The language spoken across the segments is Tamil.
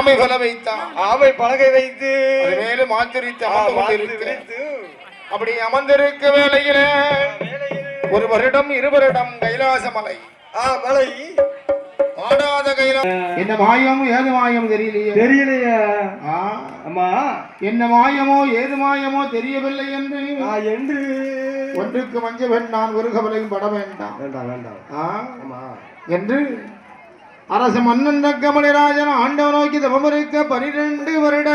ஆமை கொல வைத்தான் ஆமை பலகை வைத்து. மேல மாத்திரித்து அப்படி அமர்ந்திருக்க வேளையில ஒரு வருடம் இரு வருடம் கைலாச மலை ஆ மலை. ஆடாத கைலா என்ன மாயம் ஏது மாயம் தெரியலையே. தெரியலையே. ஆ, அம்மா. என்ன மாயமோ ஏது மாயமோ தெரியவில்லை என்று ஆ என்று. ஒன்றுக்கு மஞ்ச வேண்டாம் ஒரு கவலையும் பட வேண்டாம். வேண்டாம் வேண்டாம். ஆ, ஆமா என்று அரச மன்னன் கமலிராஜன் ஆண்டவ நோக்கி தவமிருக்க பனிரெண்டு வருட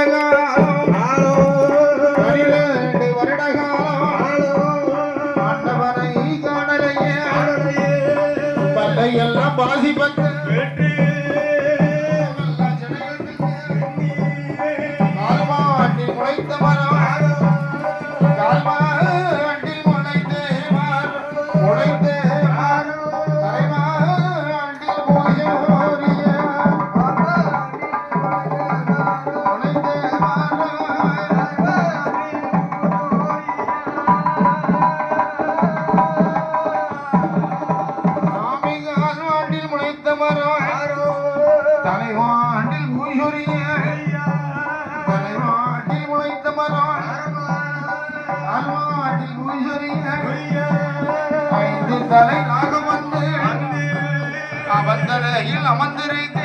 அமர்ந்திருக்க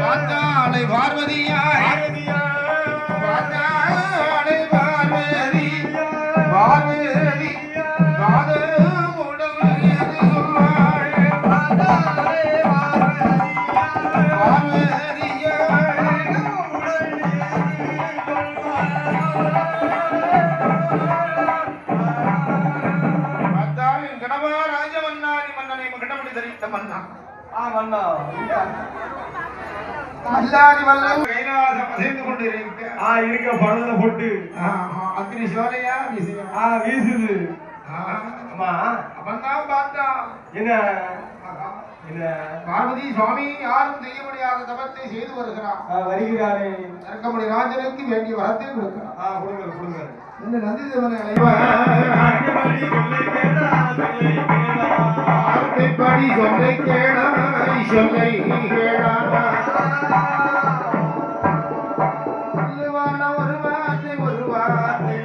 பார்த்தாளை பார்வதியாய். பார்வதி. பார்வதி. இருக்க படத்துல போட்டு அக்னி சோலையா வீசுது அம்மா அவன்தான் பார்த்தான் என்ன பார்வதி சுவாமி யாரும் செய்ய முடியாத தபத்தை செய்து வருகிறார் வருகிறாரே நரக்கமணி ராஜனுக்கு வேண்டிய வரத்தை கொடுக்கிறார் கொடுங்க கொடுங்க இந்த நந்தி தேவனை சொல்லை கேளாய் சொல்லுவான ஒரு வார்த்தை ஒரு வார்த்தை.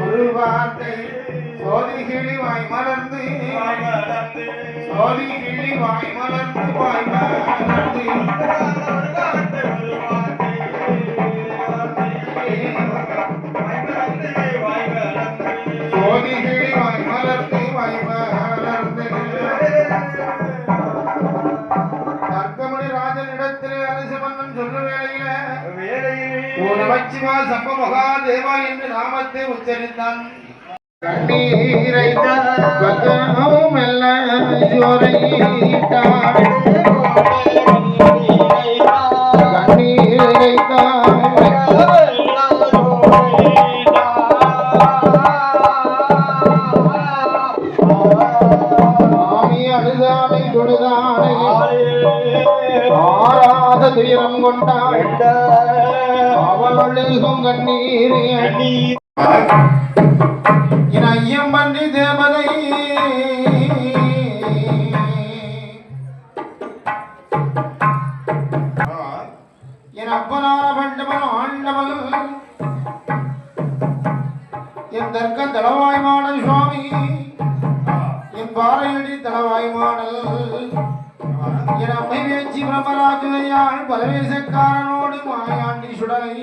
ஒரு வார்த்தை. சோதி கிளி வாய் மலர்ந்து. சோதி கிளி வாய் மலர்ந்து வாய் மலர்ந்து. சோதி கிளி வாய் மலர்ந்து. நமச்சிவா சம்ப தேவா என்று நாமத்தை உச்சரித்தான் கண்ணீரை எல்லாம் அவள் கண்ணீர். என் ஐயம் பண்ணி தேவதை என் அப்பனான பண்டவன் ஆண்டவன். என் தர்க்க தளவாய் மாடல் சுவாமி. என் பாறையடி தளவாய் மாடல். என் அம்மை வேச்சி பிரம்மராஜுவையாள் பலவேசக்காரனோடு மாயாண்டி சுடலை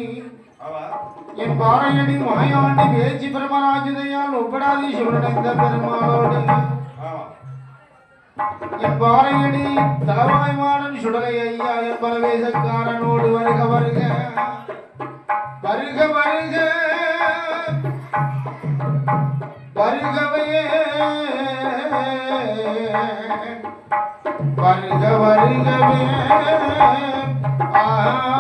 என் பாறையடி மாயாண்டி வேச்சி பிரம்மராஜுதையால் ஒப்படாதி சிவனடைந்த பெருமாளோடு. என் பாறையடி தலவாய்மாடன் சுடலை ஐயா என் பலவேசக்காரனோடு வருக வருக. வருக வருக. வருகவே வருக வருகவே. ஆ.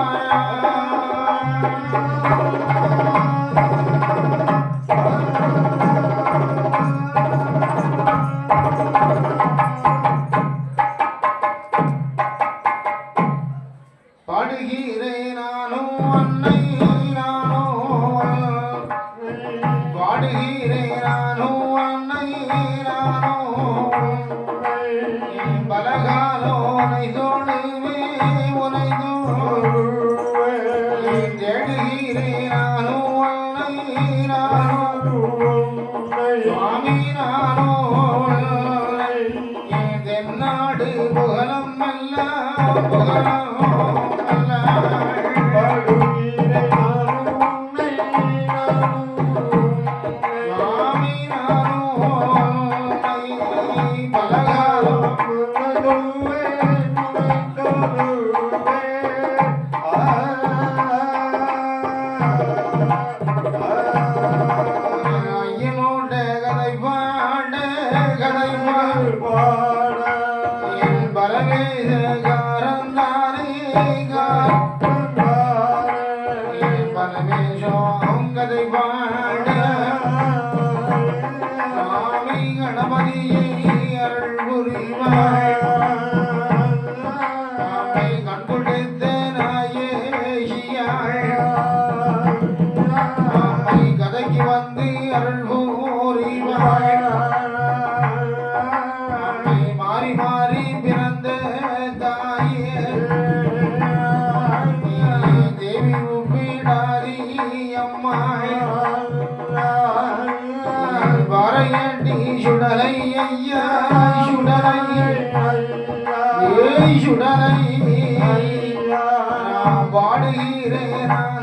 பாடுகிறேன்.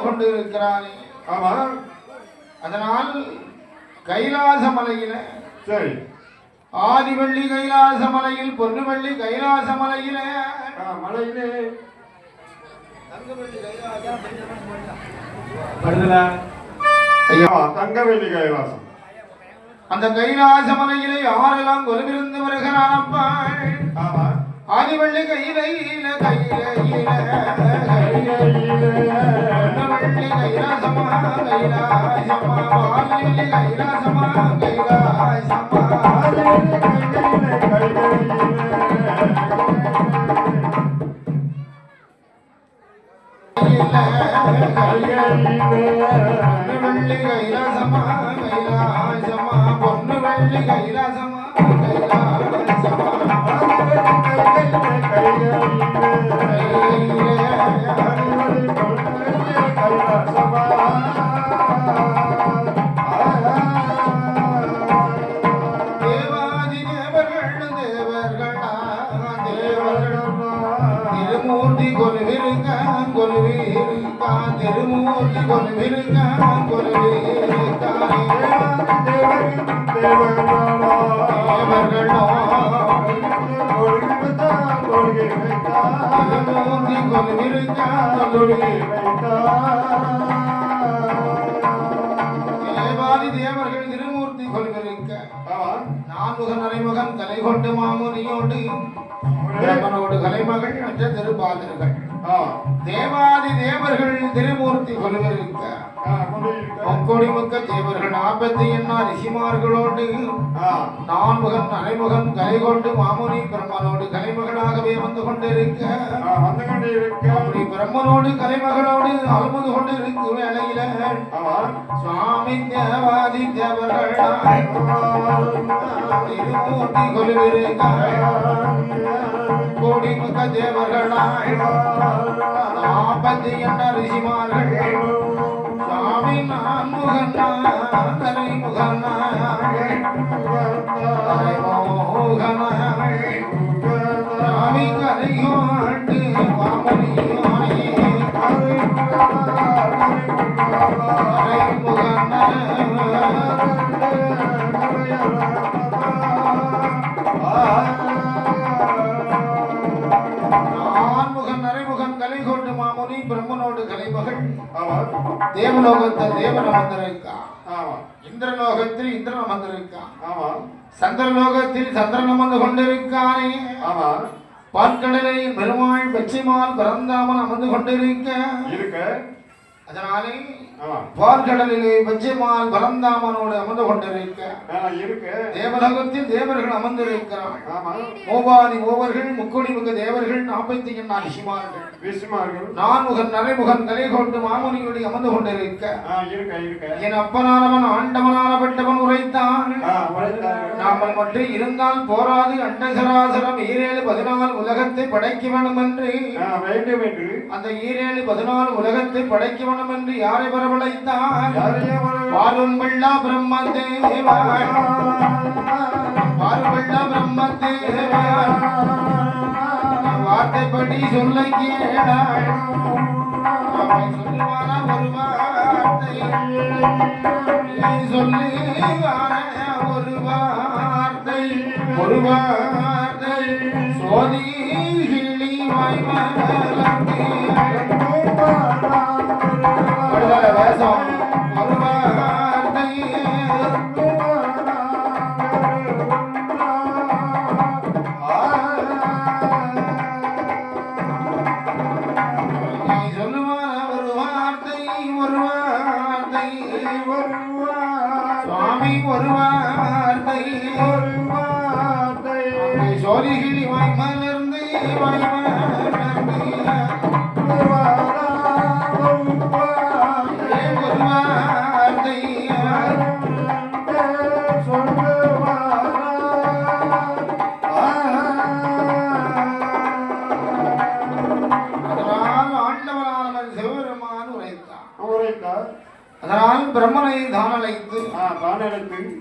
அமர்ந்து கொண்டு இருக்கிறானே அதனால் கைலாச மலையில சரி. ஆதிவள்ளி கைலாச மலையில் பொன்னுவள்ளி கைலாச மலையில மலையிலே. ஐயா. தங்கவேலி கைலாசம். அந்த கைலாச மலையிலே யாரெல்லாம் கொலுவிருந்து வருகிறானப்பா ஆமா. ஆதிவள்ளி கையில கையில பொன்னுவள்ளி கைலாசமா கைலாசமா ஆதிவள்ளி கைலாசமா கைலாசமா கைலாசமா கைலாசமா தேவர்களோ திருமூர்த்தி கொலுவிருக்க நான்முகன் அரைமுகன் கலை கொண்டு மாமுனியோடு பிரம்மனோடு கலைமகள் தேவர்கள் திருமூர்த்தி கொலுவிருக்க முக்கோடி முக்க தேவர்கள் ஆபத்து என்ன ரிஷிமார்களோடு நான்முகன் அரைமுகன் கலை கொண்டு மாமுனி பிரம்மனோடு கலைமகனாகவே வந்து கொண்டிருக்க வந்து கொண்டிருக்க அப்படி பிரம்மனோடு கலைமகளோடு அழுமது கொண்டு இருக்கும் வேளையில சுவாமி தேவாதி தேவர்கள் திருமூர்த்தி கொலுவிருக்க கோடி முக்க தேவர்களாய் நாற்பத்தி எண்ண ரிஷிமார்கள் தேவலோகத்தில் தேவன் அமர்ந்திருக்கான் இந்திரலோகத்தில் இந்திரன் அமர்ந்திருக்கான் சந்திரலோகத்தில் சந்திரன் அமர்ந்து கொண்டிருக்கானே? பாற்கடலில் பெருமாள் பச்சைமால் பரந்தாமன் அமர்ந்து கொண்டிருக்க? அதனாலே பாற்கடலிலே பச்சைமால் பரந்தாமனோடு அமர்ந்து கொண்டிருக்க தேவலோகத்தில் தேவர்கள் அமர்ந்திருக்கிறார். மூவாதி மூவர்கள் முக்கோடி முக தேவர்கள் நாற்பத்தி எண்ணா ரிஷிமார்கள். நான்முகன் நரைமுகன் கலை கொண்டு மாமுனியோடு அமர்ந்து கொண்டிருக்க. என் அப்பனானவன் ஆண்டவனானப்பட்டவன் உரைத்தான். நாமல் மட்டும் இருந்தால் போராது அண்டசராசரம் ஈரேழு பதினாலு உலகத்தை படைக்க வேண்டும் என்று வேண்டும் என்று. அந்த ஈரேழு பதினாலு உலகத்தை படைக்க வேண்டும் என்று யாரை வரவழைத்தான் யாரையா வர- வாரும்பள்ளா பிரம்மதேவா. வாரும்பள்ளா பிரம்மதேவா. வார்த்தைப்படி சொல்ல அவன் சொல்லுவானா ஒரு வார்த்தை. சொல்லுவான ஒரு வார்த்தை. ஒரு வார்த்தை. சோதி கிளி வாய்மலர்ந்து வருவார்த்தை வருவார்த்தை சோழிகிழி வாய் மலர்ந்து வாய்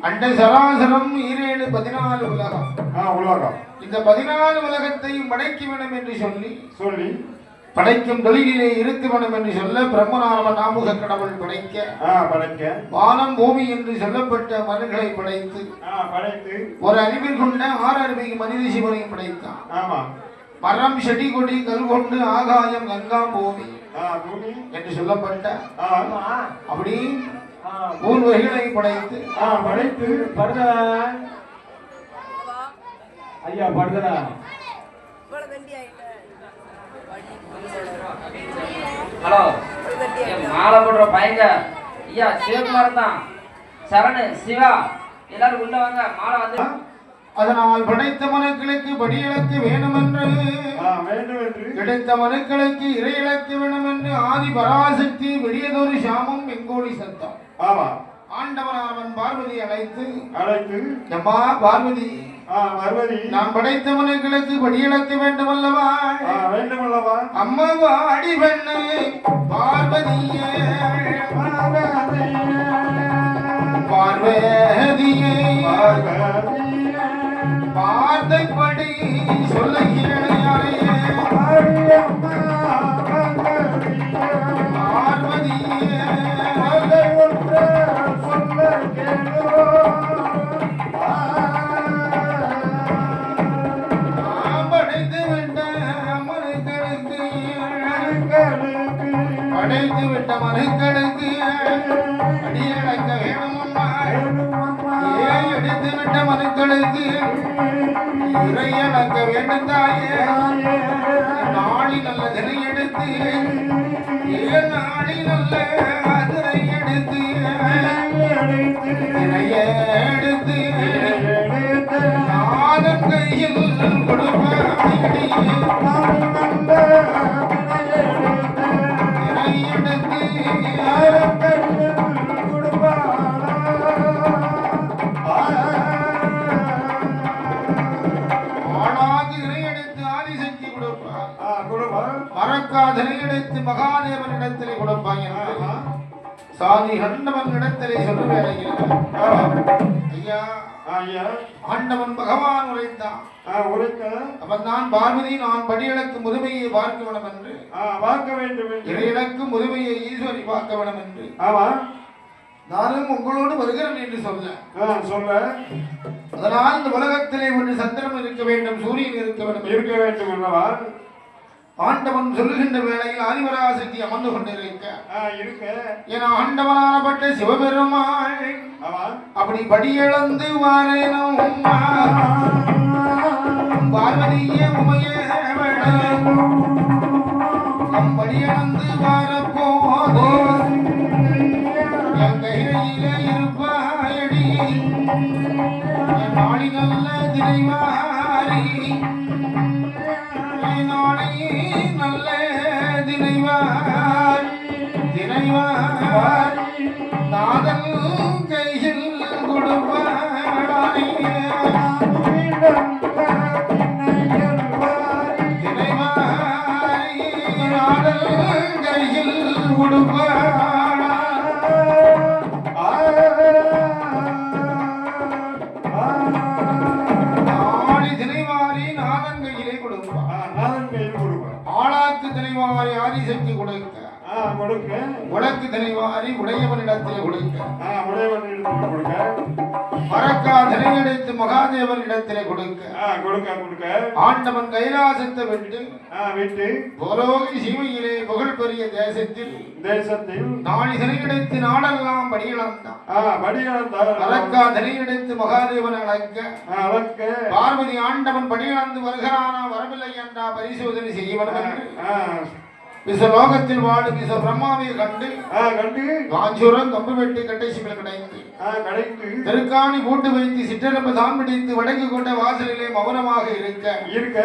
அண்ட சராசரம் ஈரேழு பதினாலு உலகம். உலகம். இந்த பதினாலு உலகத்தையும் படைக்க வேண்டும் என்று சொல்லி சொல்லி. படைக்கும் தொழிலிலே இருக்க வேண்டும் என்று சொல்ல பிரம்மநாம நாமுக கடவுள் படைக்க ஆ, படைக்க. வானம் பூமி என்று சொல்லப்பட்ட மனிதர்களை படைத்து ஆ, படைத்து. ஒரு அறிவில் கொண்ட ஆறு அறிவை மனித சிவனையும் படைத்தான். ஆமா. மரம் செடி கொடி கல் கொண்டு ஆகாயம் கங்கா பூமி ஆ, பூமி. என்று சொல்லப்பட்ட ஆ, அப்படி மூன்று வகைகளை படைத்து ஆ, படைத்து படுதா ஐயா படுதா ஹலோ. மாலை போடுற பையங்க. ஐயா சிவகுமார் தான். சரணு சிவா எல்லாரும் உள்ள வாங்க. மாலை வந்து அதனால் படைத்த மனுக்களுக்கு படியிழக்க என்று கிடைத்த மனுக்களுக்கு இறை இழக்க வேண்டும் என்று ஆதி பராசக்தி வெளியதொரு சாமம் வெங்கோடி சத்தம். ஆமா. ஆண்டவனானவன் பார்வதி அழைத்து அழைத்து அம்மா பார்வதி ஆ, பார்வதி நான் படைத்த மனுக்களுக்கு படியிழக்க வேண்டும் அல்லவா வேண்டும் அல்லவா அம்மா வாடி பெண்ணு பார்வதியே பார்வதியே வார்த்தைப்படி சொல்லுகிறேன். இறையடக்க வேண்டும் தாயே நாளி நல்ல தினை எடுத்து ஏன் நாளி நல்ல தினை எடுத்து தினைய எடுத்து நாதன் கையில் கொடுப்பாடி மகாதேவனிடத்திலே கொடுப்பாங்க என்று சாதி கண்டவன் இடத்திலே சொல்ல ஐயா ஆண்டவன் பகவான் உரைத்தான். அவன் தான் பார்வதி நான் படியிழக்கு முதுமையை பார்க்க வேண்டும் என்று பார்க்க வேண்டும் என்று. முதுமையை ஈஸ்வரி பார்க்க வேண்டும் என்று ஆமா. நானும் உங்களோடு வருகிறேன் என்று சொல்ல. சொல்ல. அதனால் இந்த உலகத்திலே ஒன்று சந்திரன் இருக்க வேண்டும் சூரியன் இருக்க வேண்டும். இருக்க வேண்டும் அல்லவா? ஆண்டவன் சொல்லுகின்ற வேளையில் ஆதிபராசக்தி அமர்ந்து கொண்டிருக்க. இருக்க. என ஆண்டவனானப்பட்ட சிவபெருமாள் அப்படி படியிழந்து வாரேனும். பார்வதிய உமைய நம் படியிழந்து வாரப்போது. என் கையில கொடுப்பாய் ஆளாக்கு திரைவாரி ஆதிசக்தி கொடுக்க. உடையவனிடத்திலே கொடுக்க. மறக்கா திரையடைத்து மகாதேவன் இடத்திலே கொடுக்க ஆண்டவன் கைலாசத்தை விட்டு விட்டு புரோகி சீமையிலே புகழ் பெரிய தேசத்தில் தேசத்தில் நாளி திரையடைத்து நாடெல்லாம் படியிழந்தான் ஆ, படிகளந்தார் மறக்கா திரையடைத்து மகாதேவன் அழைக்க அளக்க பார்வதி ஆண்டவன் படியிழந்து வருகிறானா வரவில்லை என்றா பரிசோதனை ஆ, விஸ்வலோகத்தில் வாழும் விஸ்வ பிரம்மாவை கண்டு கண்டு காஞ்சூரம் கம்பு வெட்டி கட்டை சிவில் கிடைந்து திருக்காணி பூட்டு வைத்து சிற்றரம்பு தான் பிடித்து வடக்கு கொண்ட வாசலிலே மௌனமாக இருக்க. இருக்க.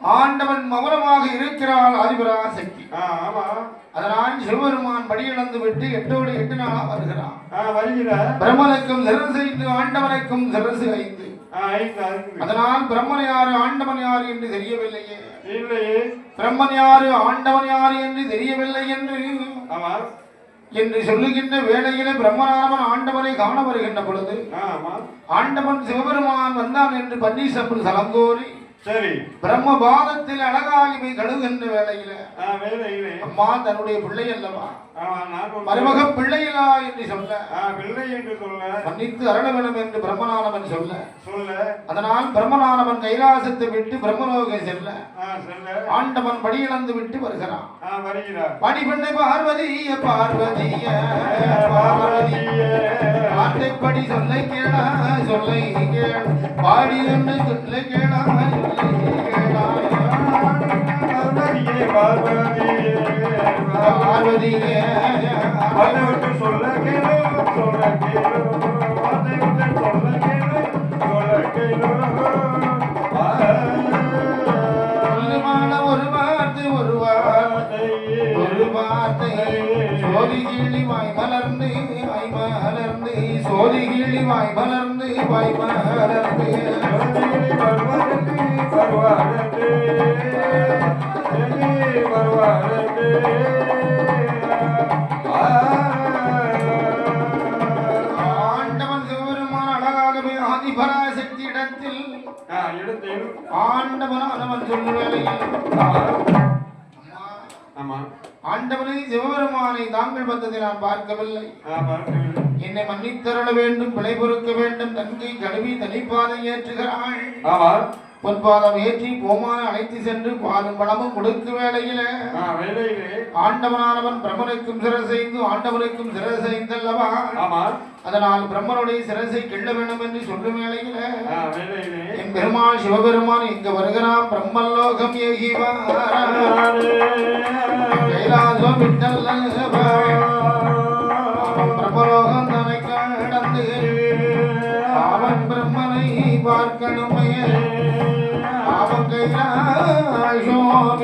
ஆண்டவன் மௌனமாக இருக்கிறாள் ஆதிபராசக்தி. ஆ, ஆமா. அதனால் சிவபெருமான் படியிழந்து விட்டு எட்டோடு எட்டு நாளா வருகிறான். வருகிறார். பிரம்மனுக்கும் சிரசு ஐந்து ஆண்டவனுக்கும் சிரசு ஐந்து. அதனால் பிரம்மன் யாரு ஆண்டவன் யாரு என்று தெரியவில்லையே. இல்லையே. பிரம்மன் யாரு ஆண்டவன் யாரு என்று தெரியவில்லை என்று. ஆமா. என்று சொல்லுகின்ற வேளையிலே பிரம்மனானவன் ஆண்டவனை காண வருகின்ற பொழுது ஆண்டவன் சிவபெருமான் வந்தான் என்று பன்னீசப்பில் சலங்கோரி சரி. பிரம்ம பாதத்தில் அழகாகி போய் வேளையில அம்மா தன்னுடைய பிள்ளை அல்லவா? மருமக பிள்ளையிலா என்று சொல்ல. பிள்ளை என்று சொல்ல. மன்னித்து அருள வேண்டும் என்று பிரம்மனானவன் சொல்ல. சொல்ல. அதனால் பிரம்மனானவன் கைலாசத்தை விட்டு பிரம்மலோக செல்ல. ஆண்டவன் படியிழந்து விட்டு வருகிறான். வருகிறார். படிப்பெண்ணை பார்வதிய பார்வதிய பார்வதிய. வார்த்தைப்படி சொல்லை கேளா சொல்லை கேள். பாடி என்று சொல்லை கேளா சொல்லை கேளா. பார்வதியே, பார்வதியே, பார்வதிய வார்த்தை விட்டு சொல்ல கேளு, சொல்ல கேளு. வார்த்தை விட்டு சொல்ல கேளு, சொல்ல கேளு. சொல்லுமான ஒரு வார்த்தை ஒரு வார்த்தை ஒரு வார்த்தை சோதி கிளி வாய் மலர்ந்து வாய் மலர்ந்து சோதி கிளி வாய் மலர்ந்து வாய் மலர்ந்து வருவாரது, வருவாரது, எங்கே ஆண்டவனை சிவபெருமானை தாங்கள் வந்ததை நான் பார்க்கவில்லை. என்னை மன்னித்தருள வேண்டும் பிழை பொறுக்க வேண்டும் தங்கை கழுவி தனிப்பாதை ஏற்றுகிறாள். பொற்பாதம் ஏற்றி போமான அழைத்து சென்று பாலும் பழமும் கொடுக்க வேளையில. ஆண்டவனானவன் பிரம்மனுக்கும் சிரசைந்து ஆண்டவனுக்கும் சிரசைந்தல்லவா? ஆமா. அதனால் பிரம்மனுடைய சிரசை கிள்ள வேண்டும் என்று சொல்லும் வேளையில. என் பெருமாள் சிவபெருமான் இங்கு வருகிறான் பிரம்மலோகம் ஏகி கைலாசம் விட்டல்லவா?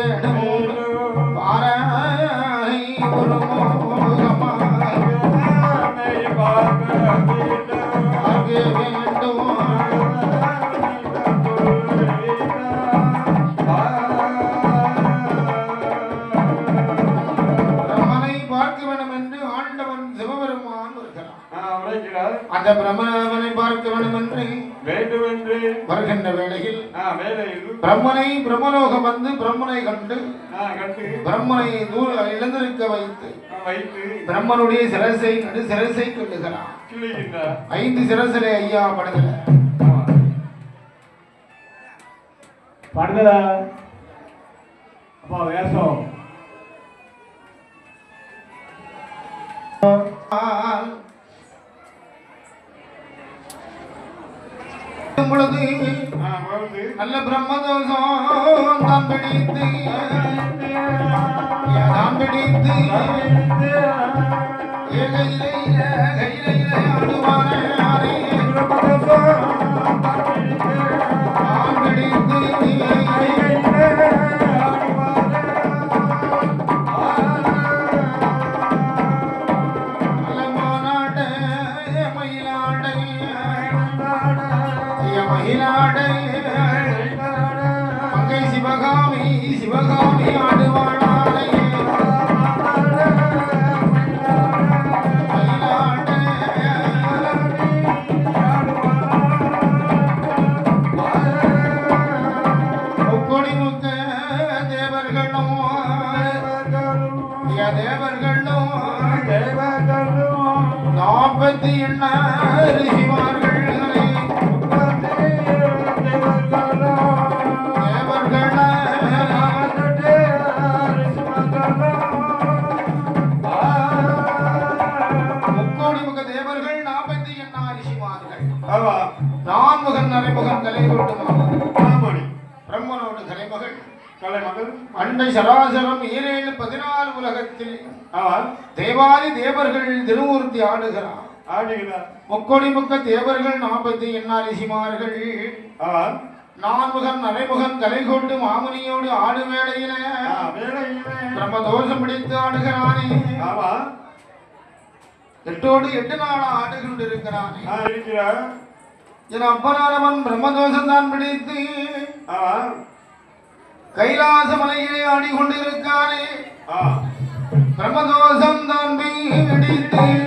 Amen. பிரம்மனை பிரம்மலோகம் வந்து பிரம்மனை கண்டு கண்டு பிரம்மனை தூர இழந்திருக்க வைத்து பிரம்மனுடைய சிரசை நடு சிரசை கொள்ளுகிறான் ஐந்து சிரசிலே ஐயா படுகிற. ஆமா. படுதல அப்பா வேஷம். பொழுது நல்ல பிரம்மதோஷம் தான் பிடித்து தான் பிடித்து கையிலே கையிலே ஆடுவானே. சராசரம் ஈரேழு பதினாலு உலகத்தில். தேவாதி தேவர்கள் திருமூர்த்தி ஆடுகிறார். முக்கோடி முக்க தேவர்கள் நாற்பத்தி எண்ணாறு ரிஷிமார்கள் நான்முகன் நரைமுகன் கலை கொண்டு மாமுனியோடு ஆடு வேளையில பிரம்மதோஷம் பிடித்து ஆடுகிறானே. எட்டோடு எட்டு நாள் ஆடு கொண்டிருக்கிறானே. என் அப்பனானவன் பிரம்மதோஷம் தான் பிடித்து. கைலாச மலையிலே ஆடிக்கொண்டிருக்கானே பிரம்மதோஷம் தான் பிடித்தேன்